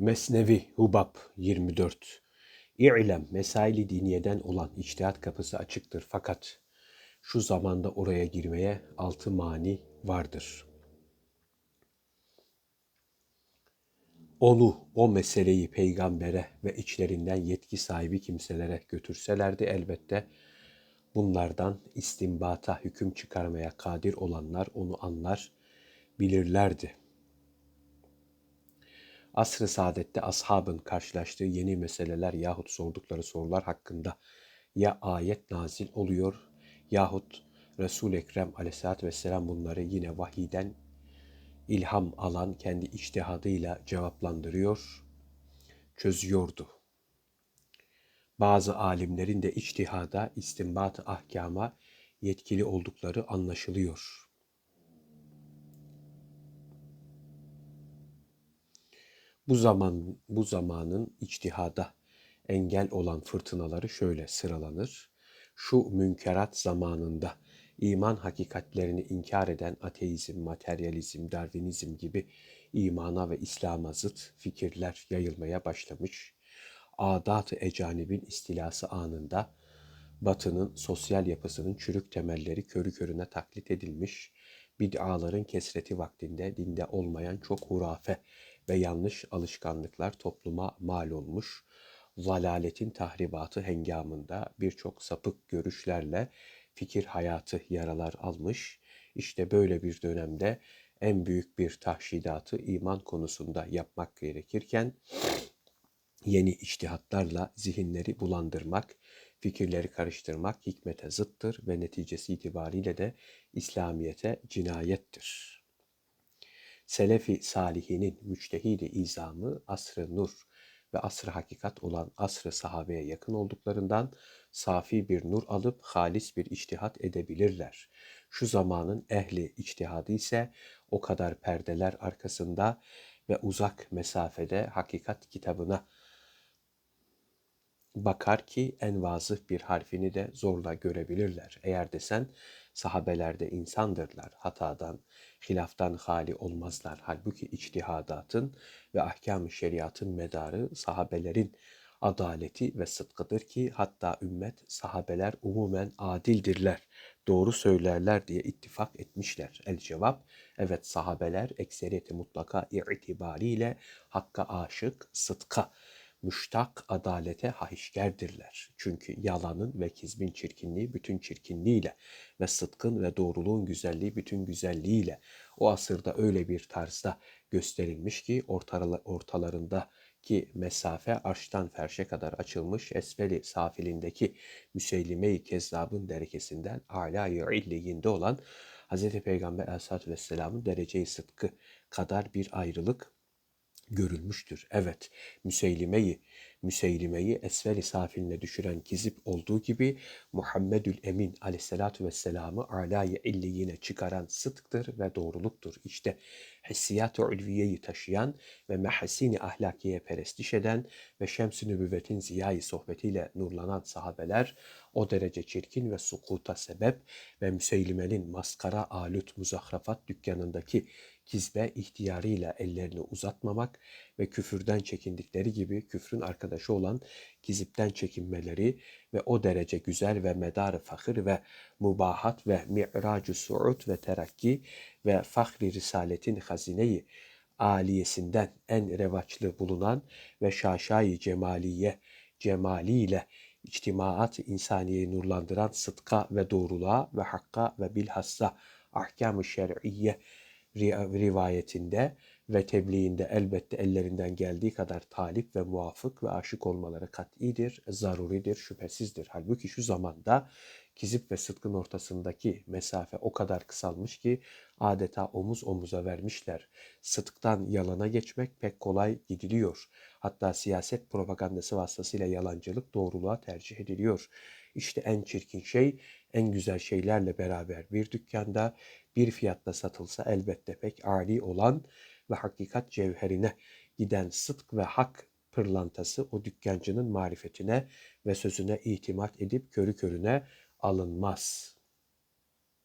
Mesnevi Hubab 24 İ'lem mesaili diniyeden olan içtihat kapısı açıktır fakat şu zamanda oraya girmeye altı mani vardır. Onu, o meseleyi peygambere ve içlerinden yetki sahibi kimselere götürselerdi elbette bunlardan istimbata hüküm çıkarmaya kadir olanlar onu anlar, bilirlerdi.'' Asr-ı saadette ashabın karşılaştığı yeni meseleler yahut sordukları sorular hakkında ya ayet nazil oluyor yahut Resul-i Ekrem aleyhissalatü vesselam bunları yine vahiden ilham alan kendi içtihadıyla cevaplandırıyor, çözüyordu. Bazı alimlerin de içtihada, istinbat ahkama yetkili oldukları anlaşılıyor.'' Bu zaman bu zamanın içtihada engel olan fırtınaları şöyle sıralanır. Şu münkerat zamanında iman hakikatlerini inkar eden ateizm, materyalizm, darwinizm gibi imana ve İslam'a zıt fikirler yayılmaya başlamış. Adat-ı ecanibin istilası anında Batı'nın sosyal yapısının çürük temelleri körü körüne taklit edilmiş, bid'aların kesreti vaktinde dinde olmayan çok hurafe ve yanlış alışkanlıklar topluma mal olmuş, zalaletin tahribatı hengamında birçok sapık görüşlerle fikir hayatı yaralar almış, işte böyle bir dönemde en büyük bir tahşidatı iman konusunda yapmak gerekirken, yeni içtihatlarla zihinleri bulandırmak, fikirleri karıştırmak hikmete zıttır ve neticesi itibariyle de İslamiyete cinayettir.'' Selefi salihinin müçtehidi izamı asr-ı nur ve asr-ı hakikat olan asr-ı sahabeye yakın olduklarından safi bir nur alıp halis bir içtihat edebilirler. Şu zamanın ehli içtihadı ise o kadar perdeler arkasında ve uzak mesafede hakikat kitabına bakar ki en vazıh bir harfini de zorla görebilirler. Eğer desen sahabelerde insandırlar, hatadan, hilaftan hali olmazlar. Halbuki içtihadatın ve ahkam-ı şeriatın medarı sahabelerin adaleti ve sıdkıdır ki hatta ümmet sahabeler umumen adildirler, doğru söylerler diye ittifak etmişler. El cevap, evet sahabeler ekseriyeti mutlaka itibariyle hakka aşık, sıdka müştak adalete hahişgerdirler. Çünkü yalanın ve kizbin çirkinliği bütün çirkinliğiyle ve sıdkın ve doğruluğun güzelliği bütün güzelliğiyle o asırda öyle bir tarzda gösterilmiş ki ortalarında ki mesafe arştan ferşe kadar açılmış esfeli safilindeki Müseylime-i Kezzab'ın derekesinden âlâ-i illiyinde olan Hz. Peygamber Aleyhisselatü Vesselam'ın derece-i sıdkı kadar bir ayrılık görülmüştür. Evet, Müseylime'yi, Müseylime'yi esvel-i safiline düşüren kizip olduğu gibi Muhammedül Emin aleyhissalatu vesselam'ı alâye illiyine çıkaran sıdktır ve doğruluktur. İşte hissiyat-ı ulviyeyi taşıyan ve mehasini ahlakiye perestiş eden ve şems-i nübüvvetin ziyayı sohbetiyle nurlanan sahabeler o derece çirkin ve sukuta sebep ve Müseylime'nin maskara alut muzahrafat dükkanındaki kizbe ihtiyarıyla ellerini uzatmamak ve küfürden çekindikleri gibi küfrün arkadaşı olan kizipten çekinmeleri ve o derece güzel ve medar fakir ve mubahat ve mi'racu suud ve terakki ve fahri risaletin hazineyi aliyesinden en revaçlı bulunan ve şaşayı cemaliye cemaliyle içtimaat insaniyeyi nurlandıran sıdka ve doğruluğa ve hakka ve bilhassa ahkam-ı şer'iyye rivayetinde ve tebliğinde elbette ellerinden geldiği kadar talip ve muvafık ve aşık olmaları kat'idir, zaruridir, şüphesizdir. Halbuki şu zamanda kizip ve sıdkın ortasındaki mesafe o kadar kısalmış ki adeta omuz omuza vermişler. Sıdktan yalana geçmek pek kolay gidiliyor. Hatta siyaset propagandası vasıtasıyla yalancılık doğruluğa tercih ediliyor. İşte en çirkin şey en güzel şeylerle beraber bir dükkanda bir fiyatla satılsa elbette pek âli olan ve hakikat cevherine giden sıdk ve hak pırlantası o dükkancının marifetine ve sözüne itimat edip körü körüne alınmaz.''